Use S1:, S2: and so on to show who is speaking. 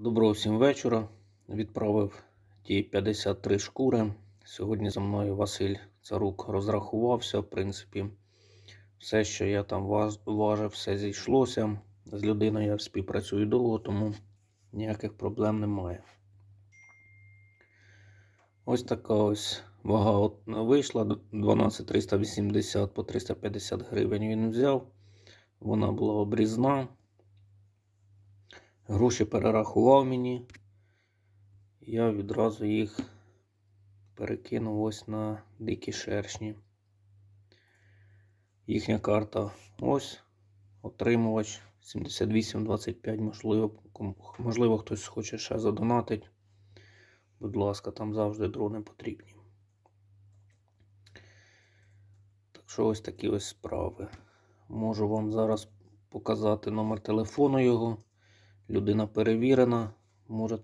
S1: Доброго всім вечора. Відправив ті 53 шкури. Сьогодні за мною Василь Царук розрахувався. В принципі, все, що я там важ- важив, все зійшлося. З людиною я співпрацюю довго, тому ніяких проблем немає. Ось така ось вага вийшла 12380 по 350 гривень він взяв. Вона була обрізна. Гроші перерахував мені. Я відразу їх перекинув ось на дикі шершні. Їхня карта ось. Отримувач 7825. Можливо, можливо, хтось хоче ще задонатить. Будь ласка, там завжди дрони потрібні. Так що ось такі ось справи. Можу вам зараз показати номер телефону його. Людина перевірена, може